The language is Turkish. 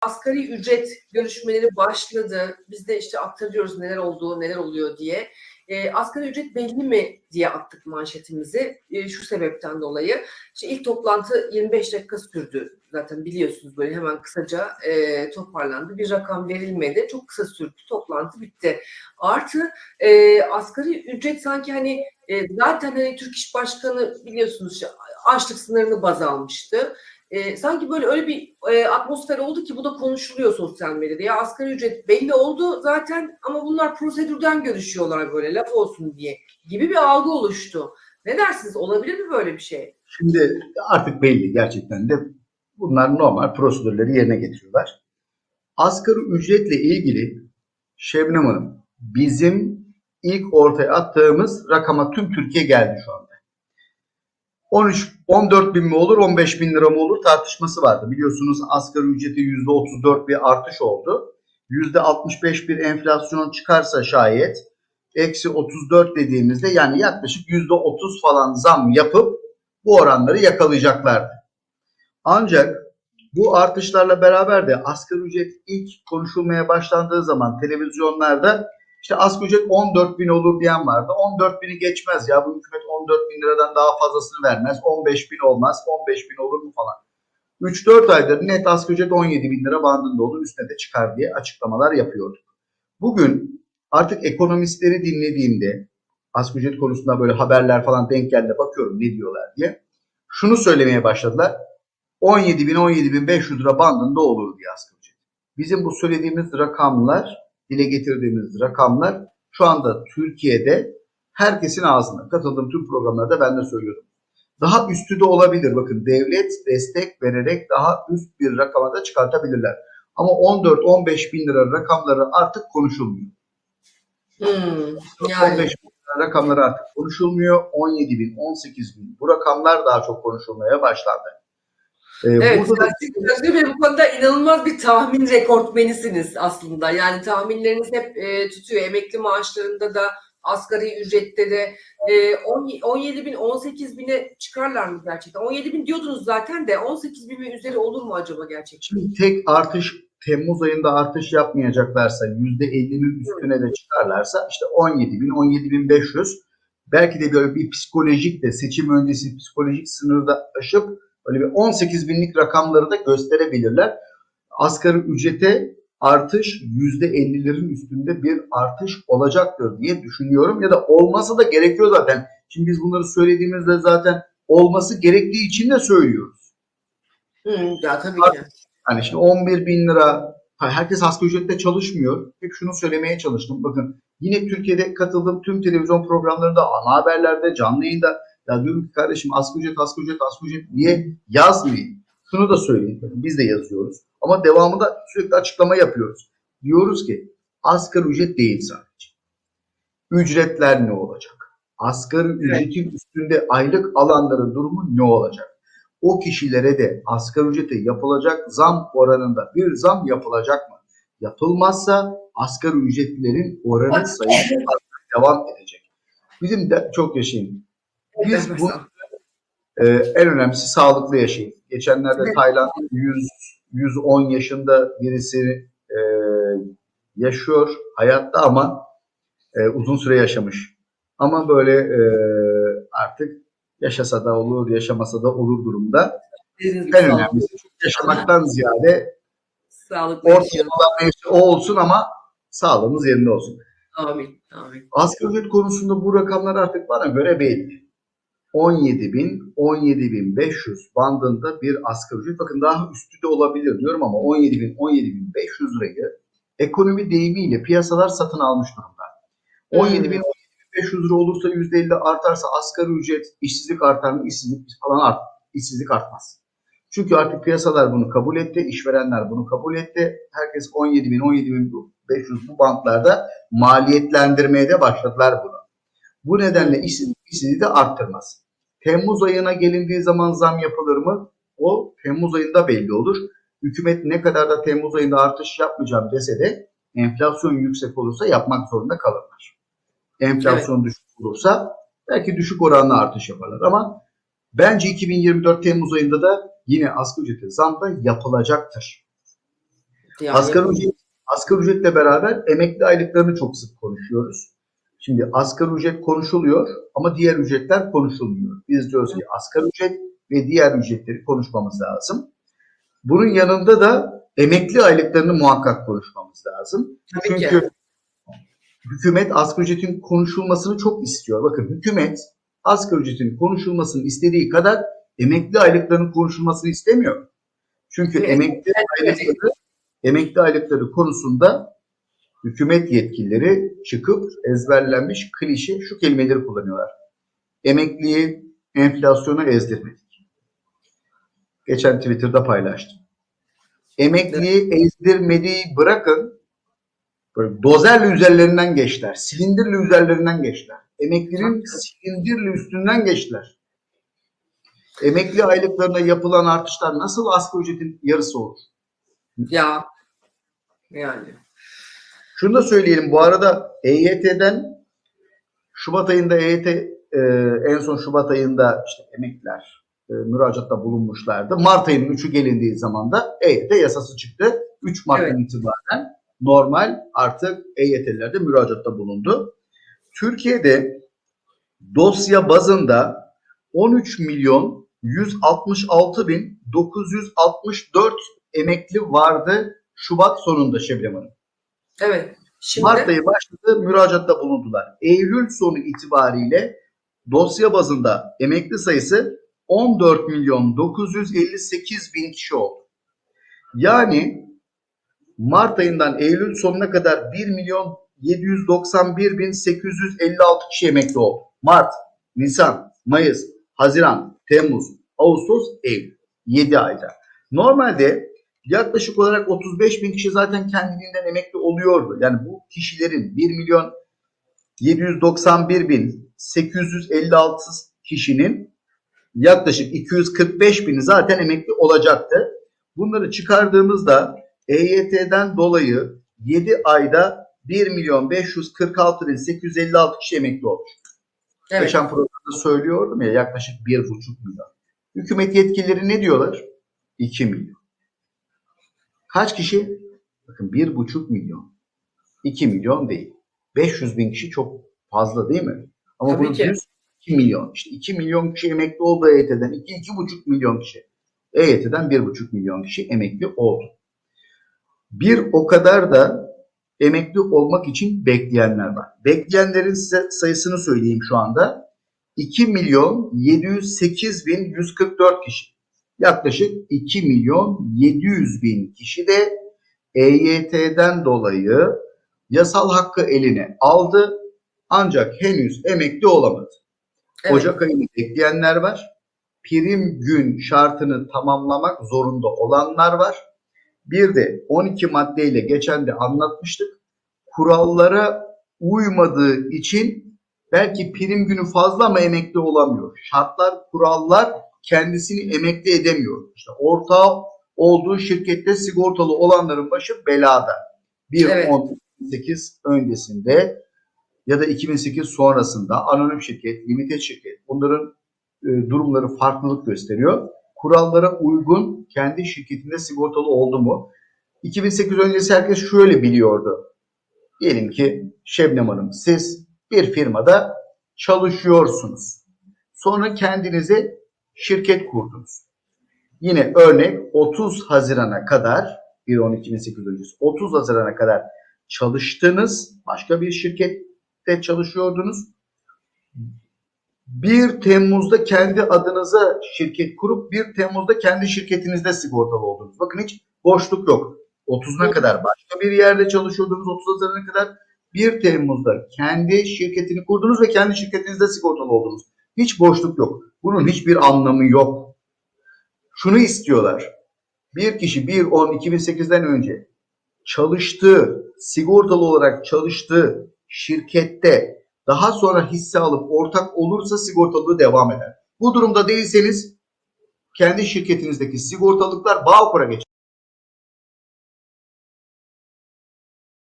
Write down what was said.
asgari ücret görüşmeleri başladı. Biz de işte aktarıyoruz neler olduğu, neler oluyor diye. E, asgari ücret belli mi diye attık manşetimizi e, şu sebepten dolayı. İşte ilk toplantı 25 dakika sürdü. Zaten biliyorsunuz böyle hemen kısaca e, toparlandı. Bir rakam verilmedi. Çok kısa sürdü. Toplantı bitti. Artı e, asgari ücret sanki hani e, zaten hani Türk İş Başkanı biliyorsunuz açlık sınırını baz almıştı. E, sanki böyle öyle bir e, atmosfer oldu ki bu da konuşuluyor sosyal medyada. Ya asgari ücret belli oldu zaten ama bunlar prosedürden görüşüyorlar böyle laf olsun diye gibi bir algı oluştu. Ne dersiniz? Olabilir mi böyle bir şey? Şimdi artık belli gerçekten de bunlar normal prosedürleri yerine getiriyorlar. Asgari ücretle ilgili Şebnem Hanım bizim ilk ortaya attığımız rakama tüm Türkiye geldi şu anda. 13, 14 bin mi olur 15 bin lira mı olur tartışması vardı. Biliyorsunuz asgari ücreti %34 bir artış oldu. %65 bir enflasyon çıkarsa şayet eksi 34 dediğimizde yani yaklaşık %30 falan zam yapıp bu oranları yakalayacaklardı. Ancak bu artışlarla beraber de asgari ücret ilk konuşulmaya başlandığı zaman televizyonlarda işte asgari ücret 14 bin olur diyen vardı. 14 bini geçmez ya bu hükümet 14 bin liradan daha fazlasını vermez. 15 bin olmaz 15 bin olur mu falan. 3-4 aydır net asgari ücret 17 bin lira bandında olur üstüne de çıkar diye açıklamalar yapıyorduk. Bugün artık ekonomistleri dinlediğimde asgari ücret konusunda böyle haberler falan denk geldi bakıyorum ne diyorlar diye. Şunu söylemeye başladılar. 17 bin 17 bin 500 lira bandında olur diye asgari ücret. Bizim bu söylediğimiz rakamlar, dile getirdiğimiz rakamlar şu anda Türkiye'de herkesin ağzında. Katıldığım tüm programlarda ben de söylüyorum. Daha üstü de olabilir. Bakın devlet destek vererek daha üst bir rakama da çıkartabilirler. Ama 14-15 bin lira rakamları artık konuşulmuyor. Hmm, 15 yani bin lira rakamları artık konuşulmuyor. 17 bin, 18 bin. Bu rakamlar daha çok konuşulmaya başlandı. Ee, evet burada da Özgür Bey bu konuda inanılmaz bir tahmin rekortmenisiniz aslında. Yani tahminleriniz hep e, tutuyor. Emekli maaşlarında da asgari ücrette de e, 10 17 bin 18 bine çıkarlar mı gerçekten? 17 bin diyordunuz zaten de 18 bin üzeri olur mu acaba gerçekten? Şimdi tek artış Temmuz ayında artış yapmayacaklarsa %50'nin üstüne de çıkarlarsa işte 17 bin 17 bin 500 belki de böyle bir psikolojik de seçim öncesi psikolojik sınırı da aşıp böyle bir 18 binlik rakamları da gösterebilirler. Asgari ücrete artış %50'lerin üstünde bir artış olacaktır diye düşünüyorum ya da olması da gerekiyor zaten. Şimdi biz bunları söylediğimizde zaten olması gerektiği için de söylüyoruz. Hı, ya tabii ki. Hani şimdi 11 bin lira herkes asgari ücretle çalışmıyor. Hep şunu söylemeye çalıştım. Bakın yine Türkiye'de katıldığım tüm televizyon programlarında, ana haberlerde, canlı yayında ya diyorum ki kardeşim asgari ücret, asgari ücret, asgari ücret diye yazmayın. Şunu da söyleyeyim. Biz de yazıyoruz. Ama devamında sürekli açıklama yapıyoruz. Diyoruz ki asgari ücret değil sadece. Ücretler ne olacak? Asgari ücretin üstünde aylık alanların durumu ne olacak? o kişilere de asgari ücrete yapılacak zam oranında bir zam yapılacak mı? Yapılmazsa asgari ücretlilerin oranı sayısı devam edecek. Bizim de çok yaşayın. Biz bu e, en önemlisi sağlıklı yaşayın. Geçenlerde Evet. Tayland 100 110 yaşında birisi e, yaşıyor hayatta ama e, uzun süre yaşamış. Ama böyle e, artık yaşasa da olur, yaşamasa da olur durumda. Gibi En önemlisi yaşamaktan ziyade sağlıklı ortalama o olsun ama sağlığımız yerinde olsun. Amin. Amin. Asgari ücret konusunda bu rakamlar artık bana göre belli. 17 bin, 17 bin 500 bandında bir asgari ücret. Bakın daha üstü de olabilir diyorum ama 17 bin, 17 bin 500 lirayı ekonomi deyimiyle piyasalar satın almış durumda. 17 bin, 17 bin 500 lira olursa %50 artarsa asgari ücret, işsizlik artar mı? İşsizlik falan art, işsizlik artmaz. Çünkü artık piyasalar bunu kabul etti, işverenler bunu kabul etti. Herkes 17 bin, 17 bin 500 bu bantlarda maliyetlendirmeye de başladılar bunu. Bu nedenle işsizlik, işsizliği de arttırmaz. Temmuz ayına gelindiği zaman zam yapılır mı? O Temmuz ayında belli olur. Hükümet ne kadar da Temmuz ayında artış yapmayacağım dese de enflasyon yüksek olursa yapmak zorunda kalırlar. Enflasyon düşük olursa belki düşük oranlı artış yaparlar ama bence 2024 Temmuz ayında da yine asgari ücrete zam da yapılacaktır. Yani. Asgari ücret, asgari ücretle beraber emekli aylıklarını çok sık konuşuyoruz. Şimdi asgari ücret konuşuluyor ama diğer ücretler konuşulmuyor. Biz diyoruz ki asgari ücret ve diğer ücretleri konuşmamız lazım. Bunun yanında da emekli aylıklarını muhakkak konuşmamız lazım. Tabii ki. Çünkü hükümet asgari ücretin konuşulmasını çok istiyor. Bakın hükümet asgari ücretin konuşulmasını istediği kadar emekli aylıklarının konuşulmasını istemiyor. Çünkü Evet. emekli aylıkları emekli aylıkları konusunda hükümet yetkilileri çıkıp ezberlenmiş klişe şu kelimeleri kullanıyorlar. Emekliyi enflasyona ezdirmedik. Geçen Twitter'da paylaştım. Emekliyi ezdirmediği bırakın böyle dozerle üzerlerinden geçtiler. Silindirle üzerlerinden geçtiler. Emeklinin silindirle üstünden geçtiler. Emekli aylıklarına yapılan artışlar nasıl asgari ücretin yarısı olur? Ya yani. Şunu da söyleyelim bu arada EYT'den Şubat ayında EYT e, en son Şubat ayında işte emekliler e, müracaatta bulunmuşlardı. Mart ayının 3'ü gelindiği zaman da EYT yasası çıktı. 3 Mart'tan itibaren normal artık EYT'liler de müracaatta bulundu. Türkiye'de dosya bazında 13 milyon 166 bin 964 emekli vardı Şubat sonunda Şebnem Hanım. Evet. Şimdi Mart ayı başladı, müracaatta bulundular. Eylül sonu itibariyle dosya bazında emekli sayısı 14 milyon 958 bin kişi oldu. Yani Mart ayından Eylül sonuna kadar 1 milyon 791 bin 856 kişi emekli oldu. Mart, Nisan, Mayıs, Haziran, Temmuz, Ağustos, Eylül. 7 ayda. Normalde yaklaşık olarak 35 bin kişi zaten kendiliğinden emekli oluyordu. Yani bu kişilerin 1 milyon 791 bin 856 kişinin yaklaşık 245 bini zaten emekli olacaktı. Bunları çıkardığımızda EYT'den dolayı 7 ayda 1 milyon 546 bin 856 kişi emekli olmuş. evet. Geçen programda söylüyordum ya yaklaşık 1,5 milyon. Hükümet yetkilileri ne diyorlar? 2 milyon. Kaç kişi? Bakın 1,5 milyon. 2 milyon değil. 500 bin kişi çok fazla değil mi? Ama Tabii bunun ki. 100 2 milyon. İşte 2 milyon kişi emekli oldu EYT'den. 2 2,5 milyon kişi. EYT'den 1,5 milyon kişi emekli oldu. Bir o kadar da emekli olmak için bekleyenler var. Bekleyenlerin size sayısını söyleyeyim şu anda. 2 milyon 708 bin 144 kişi. Yaklaşık 2 milyon 700 bin kişi de EYT'den dolayı yasal hakkı eline aldı ancak henüz emekli olamadı. evet. Ocak ayını bekleyenler var. Prim gün şartını tamamlamak zorunda olanlar var. Bir de 12 maddeyle geçen de anlatmıştık. Kurallara uymadığı için belki prim günü fazla ama emekli olamıyor. Şartlar, kurallar kendisini emekli edemiyor. İşte ortağı olduğu şirkette sigortalı olanların başı belada. Evet. 1.18 öncesinde ya da 2008 sonrasında anonim şirket, limited şirket bunların e, durumları farklılık gösteriyor. Kurallara uygun kendi şirketinde sigortalı oldu mu? 2008 öncesi herkes şöyle biliyordu. Diyelim ki Şebnem Hanım siz bir firmada çalışıyorsunuz. Sonra kendinize şirket kurdunuz. Yine örnek 30 Haziran'a kadar 1-12-2008 öncesi 30 Haziran'a kadar çalıştınız. Başka bir şirkette çalışıyordunuz. 1 Temmuz'da kendi adınıza şirket kurup 1 Temmuz'da kendi şirketinizde sigortalı oldunuz. Bakın hiç boşluk yok. 30'una kadar başka bir yerde çalışıyordunuz. 30 Haziran'a kadar 1 Temmuz'da kendi şirketini kurdunuz ve kendi şirketinizde sigortalı oldunuz. Hiç boşluk yok. Bunun hiçbir anlamı yok. Şunu istiyorlar. Bir kişi 1-10-2008'den önce çalıştığı, sigortalı olarak çalıştığı şirkette daha sonra hisse alıp ortak olursa sigortalılığı devam eder. Bu durumda değilseniz kendi şirketinizdeki sigortalıklar Bağkur'a geçer.